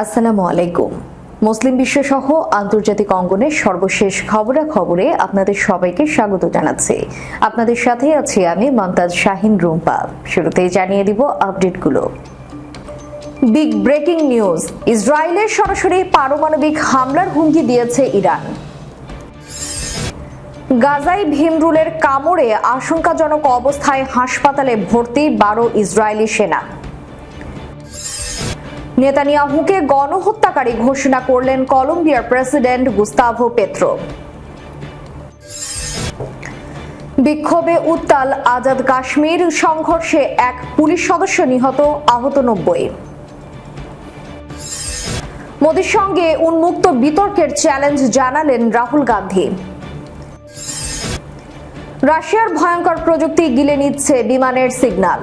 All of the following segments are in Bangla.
আসসালামু আলাইকুম। মুসলিম বিশ্বসহ আন্তর্জাতিক অঙ্গনের সর্বশেষ খবরাখবরে আপনাদের সবাইকে স্বাগত জানাচ্ছি। আপনাদের সাথে আছি আমি মমতাজ শাহিন রুম্পা। শুরুতেই জানিয়ে দিব আপডেটগুলো। বিগ ব্রেকিং নিউজ, ইসরায়েলের সরাসরি পারমাণবিক হামলার হুমকি দিয়েছে ইরান। গাজায় ভীমরুলের কামড়ে আশঙ্কাজনক অবস্থায় হাসপাতালে ভর্তি বারো ইসরায়েলি সেনা। নেতানিয়াহুকে গণহত্যাকারী ঘোষণা করলেন কলম্বিয়ার প্রেসিডেন্ট গুস্তাভো পেত্রো। বিক্ষোভে উত্তাল আজাদ কাশ্মীর, সংঘর্ষে এক পুলিশ সদস্য নিহত, আহত নব্বই। মোদীর সঙ্গে উন্মুক্ত বিতর্কের চ্যালেঞ্জ জানালেন রাহুল গান্ধী। রাশিয়ার ভয়ঙ্কর প্রযুক্তি গিলে নিচ্ছে বিমানের সিগন্যাল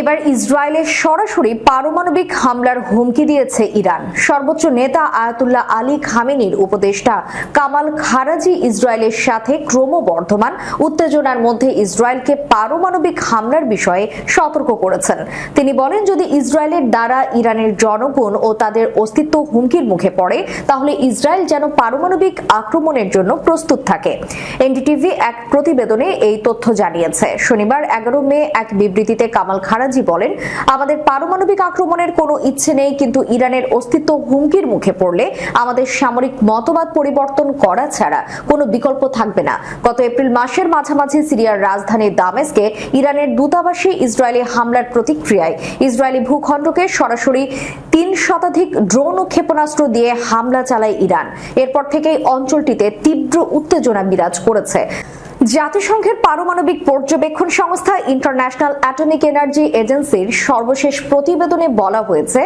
এবার ইসরায়েলের সরাসরি পারমাণবিক হামলার হুমকি দিয়েছে ইরান। সর্বোচ্চ নেতা আয়াতুল্লাহ আলী খামেনির উপদেষ্টা কামাল খারাজি ইসরায়েলের সাথে ক্রমবর্ধমান উত্তেজনার মধ্যে ইসরায়েলকে পারমাণবিক হামলার বিষয়ে সতর্ক করেছেন। তিনি বলেন, যদি ইসরায়েলের দ্বারা ইরানের জনগণ ও তাদের অস্তিত্ব হুমকির মুখে পড়ে, তাহলে ইসরায়েল যেন পারমাণবিক আক্রমণের জন্য প্রস্তুত থাকে। এনডিটিভি এক প্রতিবেদনে এই তথ্য জানিয়েছে। শনিবার এগারো মে এক বিবৃতিতে কামাল খারাজি বলেন, আমাদের পারমাণবিক আক্রমণের কোনো ইচ্ছে নেই, কিন্তু ইরানের অস্তিত্ব হুমকির মুখে পড়লে আমাদের সামরিক মতবাদ পরিবর্তন করা ছাড়া কোনো বিকল্প থাকবে না। গত এপ্রিল মাসের মাঝামাঝি সিরিয়ার রাজধানী দামেস্কে ইরানের দূতাবাসে ইসরায়েলি হামলার প্রতিক্রিয়ায় ইসরায়েলি ভূখণ্ডকে সরাসরি তিন শতাধিক ড্রোন ও ক্ষেপণাস্ত্র দিয়ে হামলা চালায় ইরান। এরপর থেকেই অঞ্চলটিতে তীব্র উত্তেজনা বিরাজ করেছে। জাতিসংঘের পারমাণবিক পর্যবেক্ষণ সংস্থা ইন্টারন্যাশনাল অ্যাটমিক এনার্জি এজেন্সির সর্বশেষ প্রতিবেদনে বলা হয়েছে,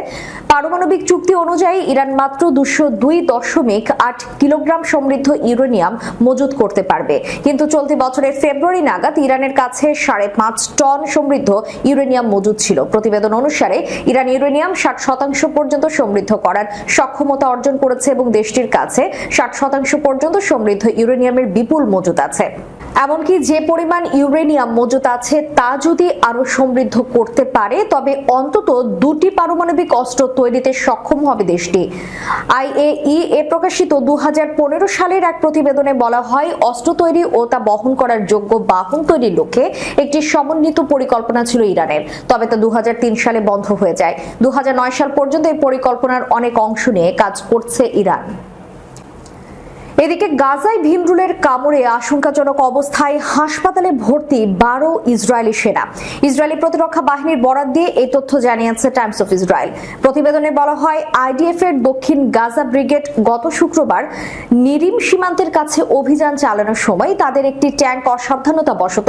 পারমাণবিক চুক্তি অনুযায়ী ইরান মাত্র দুশো দুই দশমিক আট কিলোগ্রাম সমৃদ্ধ ইউরেনিয়াম মজুত করতে পারবে। কিন্তু চলতি বছরের ফেব্রুয়ারি নাগাদ ইরানের কাছে সাড়ে পাঁচ টন সমৃদ্ধ ইউরেনিয়াম মজুদ ছিল। প্রতিবেদন অনুসারে, ইরান ইউরেনিয়াম ষাট শতাংশ পর্যন্ত সমৃদ্ধ করার সক্ষমতা অর্জন করেছে এবং দেশটির কাছে ষাট শতাংশ পর্যন্ত সমৃদ্ধ ইউরেনিয়ামের বিপুল মজুদ আছে। এমনকি যে পরিমাণ ইউরেনিয়াম মজুত আছে তা যদি আরও সমৃদ্ধ করতে পারে, তবে অন্তত দুটি পারমাণবিক অস্ত্র তৈরিতে সক্ষম হবে দেশটি। আইএই এ প্রকাশিত দুহাজার পনেরো সালের এক প্রতিবেদনে বলা হয়, অস্ত্র তৈরি ও তা বহন করার যোগ্য বাহন তৈরির লক্ষ্যে একটি সমন্বিত পরিকল্পনা ছিল ইরানের। তবে তা দু হাজার তিন সালে বন্ধ হয়ে যায়। দু হাজার নয় সাল পর্যন্ত এই পরিকল্পনার অনেক অংশ নিয়ে কাজ করছে ইরান। এদিকে গাজায় ভীমরুলের কামড়ে আশঙ্কাজনক অবস্থায় হাসপাতালে ভর্তি বারো ইসরায়েলি সেনা। ইসরায়েলি প্রতিরক্ষা বাহিনীর বরাদ দিয়ে এই তথ্য জানিয়েছে টাইমস অফ ইসরায়েল। প্রতিবেদনে বলা হয় আইডিএফ এর দক্ষিণ গাজা ব্রিগেড গত শুক্রবার নিরিম সীমান্তের কাছে অভিযান চালানোর সময় তাদের একটি ট্যাঙ্ক অসাবধানতা বশত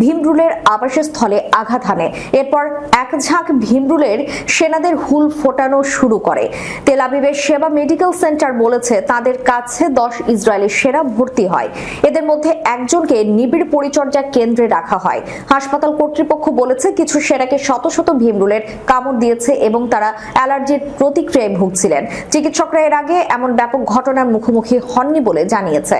ভীমরুলের আবাসস্থলে আঘাত হানে। এরপর এক ঝাঁক ভীমরুলের সেনাদের হুল ফোটানো শুরু করে। তেল আবিবের সেবা মেডিকেল সেন্টার বলেছে, তাদের কাছে দশ ইসরায়েলি সেরা ভর্তি হয়। এদের মধ্যে একজনকে নিবিড় পরিচর্যা কেন্দ্রে রাখা হয়। হাসপাতাল কর্তৃপক্ষ বলেছে, কিছু সেরাকে শত শত ভীমরুলের কামড় দিয়েছে এবং তারা অ্যালার্জির প্রতিক্রিয়ায় ভুগছিলেন। চিকিৎসকরা এর আগে এমন ব্যাপক ঘটনার মুখোমুখি হননি বলে জানিয়েছে।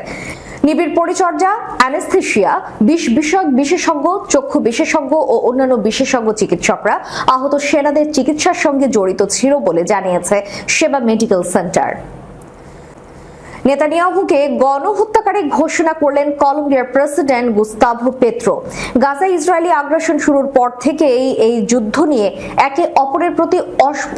নিবিড় পরিচর্যা অ্যানেস্থেশিয়া বিষ বিষয়ক বিশেষজ্ঞ, চক্ষু বিশেষজ্ঞ ও অন্যান্য বিশেষজ্ঞ চিকিৎসকরা আহত সেনাদের চিকিৎসার সঙ্গে জড়িত ছিল বলে জানিয়েছে সেবা মেডিকেল সেন্টার। নেতানিয়াহুকে গণহত্যাকারী ঘোষণা করলেন কলম্বিয়ার president Gustavo Petro. Gaza Israeli আগ্রাসন শুরুর পর থেকেই এই যুদ্ধ নিয়ে একে অপরের প্রতি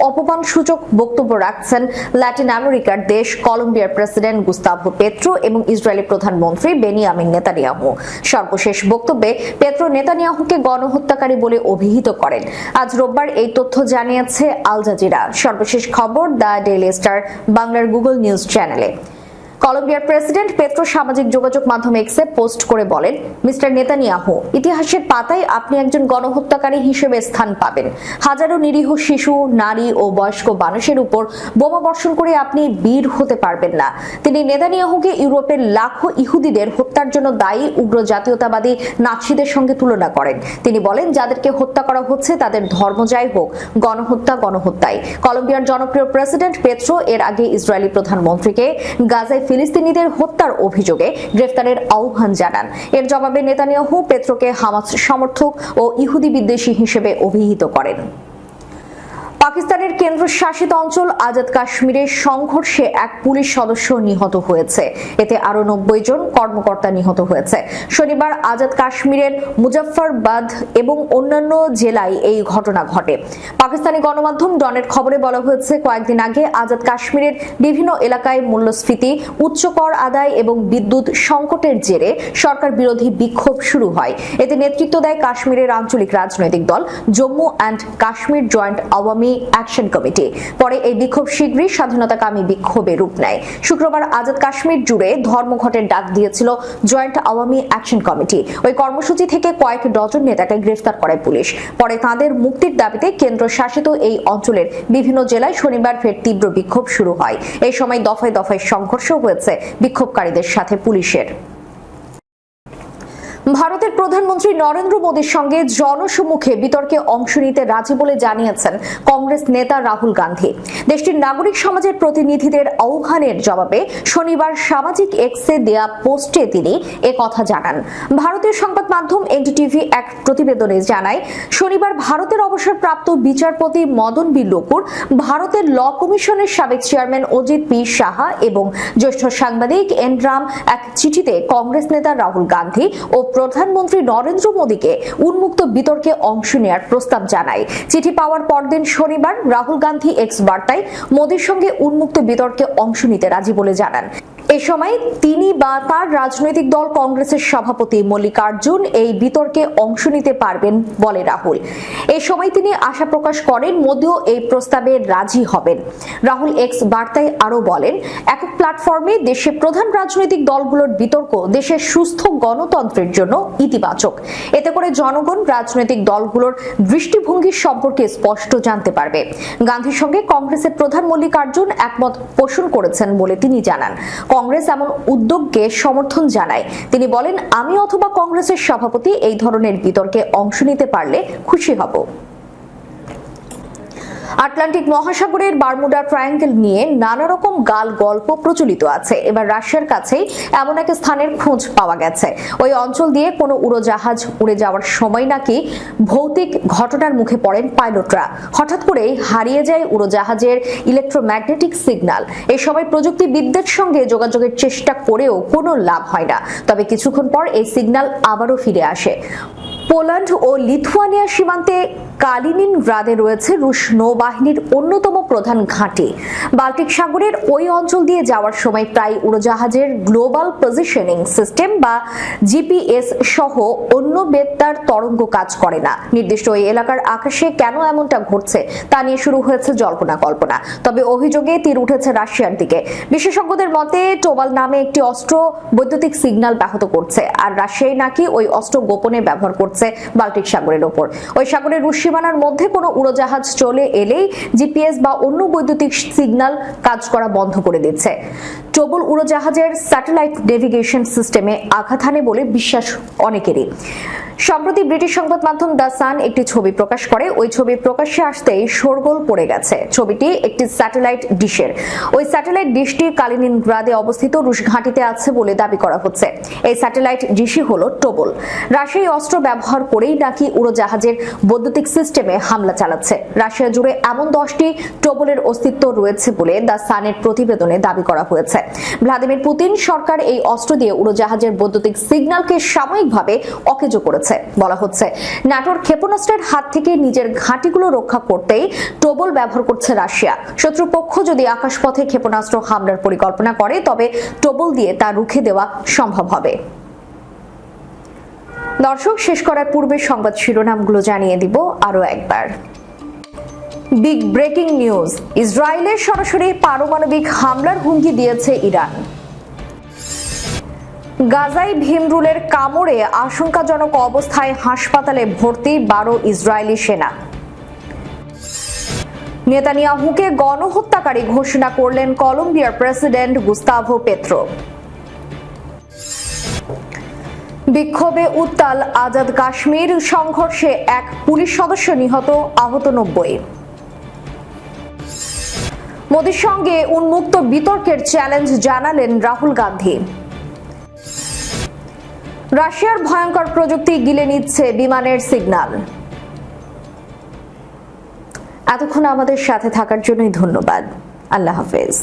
অপমান সূচক বক্তব্য রাখছেন ল্যাটিন আমেরিকার দেশ কলম্বিয়ার প্রেসিডেন্ট গুস্তাভো পেত্রো এবং ইসরায়েলি প্রধানমন্ত্রী বেনিয়ামিন নেতানিয়াহু। সর্বশেষ বক্তব্যে পেত্রো নেতানিয়াহুকে গণহত্যাকারী বলে অভিহিত করেন। আজ রোববার এই তথ্য জানিয়েছে আল জাজিরা। সর্বশেষ খবর দ্য ডেইলি স্টার, বাংলার গুগল নিউজ চ্যানেলে। কলম্বিয়ার প্রেসিডেন্ট পেট্রো সামাজিক যোগাযোগ মাধ্যমে এক্সে পোস্ট করে বলেন, মিস্টার নেতানিয়াহু, ইতিহাসের পাতায় আপনি একজন গণহত্যাকারী হিসেবে স্থান পাবেন। হাজারো নিরীহ শিশু, নারী ও বয়স্ক মানুষের উপর বোমা বর্ষণ করে আপনি বীর হতে পারবেন না। তিনি নেতানিয়াহুকে ইউরোপের লাখো ইহুদিদের হত্যার জন্য দায়ী উগ্র জাতীয়তাবাদী নাৎসিদের সঙ্গে তুলনা করেন। তিনি বলেন, যাদেরকে হত্যা করা হচ্ছে তাদের ধর্ম যাই হোক, গণহত্যা গণহত্যায় কলম্বিয়ার জনপ্রিয় প্রেসিডেন্ট পেট্রো এর আগে ইসরায়েলি প্রধানমন্ত্রীকে গাজায় ফিলিস্তিনিদের হত্যার অভিযোগে গ্রেফতারের আহ্বান জানান। এর জবাবে নেতানিয়াহু পেত্রোকে হামাস সমর্থক ও ইহুদি বিদ্বেষী হিসেবে অভিহিত করেন। পাকিস্তানের কেন্দ্রশাসিত অঞ্চল আজাদ কাশ্মীরের সংঘর্ষে এক পুলিশ সদস্য নিহত হয়েছে। এতে আরও নব্বই জন কর্মকর্তা নিহত হয়েছে। শনিবার আজাদ কাশ্মীরের মুজফ্ফরবাদ এবং অন্যান্য জেলায় এই ঘটনা ঘটে। পাকিস্তানি গণমাধ্যম ডনের খবরে বলা হয়েছে, কয়েকদিন আগে আজাদ কাশ্মীরের বিভিন্ন এলাকায় মূল্যস্ফীতি উচ্চ কর আদায় এবং বিদ্যুৎ সংকটের জেরে সরকার বিরোধী বিক্ষোভ শুরু হয়। এতে নেতৃত্ব দেয় কাশ্মীরের আঞ্চলিক রাজনৈতিক দল। Jammu and Kashmir joint Awami action committee. পরে এই বিক্ষোভ শীঘ্রই স্বাধীনতাকামী বিক্ষোভে রূপ নেয়। শুক্রবার আজাদ কাশ্মীর জুড়ে ধর্মঘটের ডাক দিয়েছিল জয়েন্ট আওয়ামী অ্যাকশন কমিটি। ওই কর্মসূচি থেকে কয়েক ডজন নেতাকে গ্রেফতার করে পুলিশ। পরে তাদের মুক্তির দাবিতে কেন্দ্র শাসিত এই অঞ্চলের বিভিন্ন জেলায় শনিবার ফের তীব্র বিক্ষোভ শুরু হয়। এই সময় দফায় দফায় সংঘর্ষ হয়েছে বিক্ষোভকারীদের সাথে পুলিশের। ভারতের প্রধানমন্ত্রী নরেন্দ্র মোদীর সঙ্গে জনসম্মুখে বিতর্কে অংশ নিতে রাজি বলে জানিয়েছেন কংগ্রেস নেতা রাহুল গান্ধী। দেশটির নাগরিক সমাজের প্রতিনিধিদের আহ্বানের জবাবে শনিবার সামাজিক এক্সে দেয়া পোস্টে তিনি কথা জানান। ভারতীয় সংবাদ মাধ্যম এনডিটিভি এক প্রতিবেদনে জানায়, শনিবার ভারতের অবসরপ্রাপ্ত বিচারপতি মদন বি লোকুর ভারতের ল কমিশনের সাবেক চেয়ারম্যান অজিত পি সাহা এবং জ্যেষ্ঠ সাংবাদিক এন রাম এক চিঠিতে কংগ্রেস নেতা রাহুল গান্ধী ও প্রধানমন্ত্রী নরেন্দ্র মোদীকে উন্মুক্ত বিতর্কে অংশ নেওয়ার প্রস্তাব জানায়। চিঠি পাওয়ার পরদিন শনিবার রাহুল গান্ধী এক্স বার্তায় মোদীর সঙ্গে উন্মুক্ত বিতর্কে অংশ নিতে রাজি বলে জানান। এ সময় তিনি বা তার রাজনৈতিক দল কংগ্রেসের সভাপতি মল্লিকার্জুন এই বিতর্কে অংশ নিতে পারবেন বলে রাহুল। এ সময় তিনি আশা প্রকাশ করেন মোদীও এই প্রস্তাবে রাজি হবেন। রাহুল এক্স বার্তায় আরও বলেন, একক প্ল্যাটফর্মে দেশে প্রধান রাজনৈতিক দলগুলোর বিতর্ক দেশের সুস্থ গণতন্ত্রের জন্য ইতিবাচক। এতে করে জনগণ রাজনৈতিক দলগুলোর দৃষ্টিভঙ্গি সম্পর্কে স্পষ্ট জানতে পারবে। গান্ধীর সঙ্গে কংগ্রেসের প্রধান মল্লিকার্জুন একমত পোষণ করেছেন বলে তিনি জানান। কংগ্রেস এমন উদ্যোগকে সমর্থন জানায়। তিনি বলেন, আমি অথবা কংগ্রেসের সভাপতি এই ধরনের বিতর্কে অংশ নিতে পারলে খুশি হব। আটলান্টিক মহাসাগরের বারমুডা ট্রায়াঙ্গেল নিয়ে নানা রকম গাল গল্প প্রচলিত আছে। এবার রাশিয়ার কাছেই এমন এক স্থানের খোঁজ পাওয়া গেছে। ওই অঞ্চল দিয়ে কোনো উড়োজাহাজ উড়ে যাওয়ার সময় নাকি ভৌতিক ঘটনার মুখে পড়েন পাইলটরা। হঠাৎ করেই হারিয়ে যায় উড়োজাহাজের ইলেকট্রোম্যাগনেটিক সিগন্যাল। এ সময় প্রযুক্তিবিদদের সঙ্গে যোগাযোগের চেষ্টা করেও কোনো লাভ হয় না। তবে কিছুক্ষণ পর এই সিগন্যাল আবারও ফিরে আসে। পোল্যান্ড ও লিথুয়ানিয়া সীমান্তে কালিনিন গ্রাদে রয়েছে রুশ নৌবাহিনীর অন্যতম প্রধান ঘাঁটি। বাল্টিক সাগরের ওই অঞ্চল দিয়ে যাওয়ার সময় প্রায় উড়োজাহাজের গ্লোবাল পজিশনিং সিস্টেম বা জিপিএস সহ অন্য বেত্তার তরঙ্গ কাজ করে না। নির্দিষ্ট ওই এলাকার আকাশে কেন এমনটা ঘটছে তা নিয়ে শুরু হয়েছে জল্পনা কল্পনা। তবে অভিযোগে তীর উঠেছে রাশিয়ার দিকে। বিশেষজ্ঞদের মতে টোবাল নামে একটি অস্ত্র বৈদ্যুতিক সিগন্যাল ব্যাহত করছে, আর রাশিয়াই নাকি ওই অস্ত্র গোপনে ব্যবহার করছে বাল্টিক সাগরের ওপর। ওই সাগরের রুশ সীমানার মধ্যে কোনো উড়োজাহাজ চলে এলেই জিপিএস বা অন্য বৈদ্যুতিক সিগন্যাল কাজ করা বন্ধ করে দিচ্ছে। টোবল উড়োজাহাজের স্যাটেলাইট নেভিগেশন সিস্টেমে আঘাত হানে বলে বিশ্বাস অনেকেরই। সম্প্রতি ব্রিটিশ সংবাদ মাধ্যম দ্য সান একটি ছবি প্রকাশ করে। ওই ছবি প্রকাশ্যে আসতেই শোরগোল পড়ে গেছে। ছবিটি একটি স্যাটেলাইট ডিশের। ওই স্যাটেলাইট ডিশটি কালিনিনগ্রাদে অবস্থিত রুশ ঘাঁটিতে আছে বলে দাবি করা হচ্ছে। এই স্যাটেলাইট ডিশই হলো টোবল। রাশিয়াই অস্ত্র ব্যবহার করেই নাকি উড়োজাহাজের বৈদ্যুতিক সিস্টেমে হামলা চালাচ্ছে। রাশিয়া জুড়ে এমন দশটি টোবলের অস্তিত্ব রয়েছে বলে দ্য সানের প্রতিবেদনে দাবি করা হয়েছে। ভ্লাদিমির পুতিন সরকার এই অস্ত্র দিয়ে উড়োজাহাজের বৈদ্যুতিক সিগন্যালকে সাময়িকভাবে অকেজো করেছে। বলা হচ্ছে, ন্যাটোর ক্ষেপণাস্ত্রের হাত থেকে নিজের ঘাঁটিগুলো রক্ষা করতেই টোবল ব্যবহার করছে রাশিয়া। শত্রুপক্ষ যদি আকাশপথে ক্ষেপণাস্ত্র হামলার পরিকল্পনা করে, তবে টোবল দিয়ে তা রুখে দেওয়া সম্ভব হবে। দর্শক, শেষ করার পূর্বে সংবাদ শিরোনামগুলো জানিয়ে দিব আরও একবার। বিগ ব্রেকিং নিউজ, ইসরায়েলের সরাসরি পারমাণবিক হামলার হুমকি দিয়েছে ইরান। গাজায় ভীমরুলের কামড়ে আশঙ্কাজনক অবস্থায় হাসপাতালে ভর্তি বারো ইসরায়েলি সেনা। নেতানিয়াহুকে গণহত্যাকারী ঘোষণা করলেন কলম্বিয়ার প্রেসিডেন্ট গুস্তাভো পেত্রো। বিক্ষোভে উত্তাল আজাদ কাশ্মীর, সংঘর্ষে এক পুলিশ সদস্য নিহত, আহত নব্বই। মোদীর সঙ্গে উন্মুক্ত বিতর্কের চ্যালেঞ্জ জানালেন রাহুল গান্ধী। রাশিয়ার ভয়ঙ্কর প্রযুক্তি গিলে নিচ্ছে বিমানের সিগন্যাল এতক্ষণ আমাদের সাথে থাকার জন্যই ধন্যবাদ। আল্লাহ হাফেজ।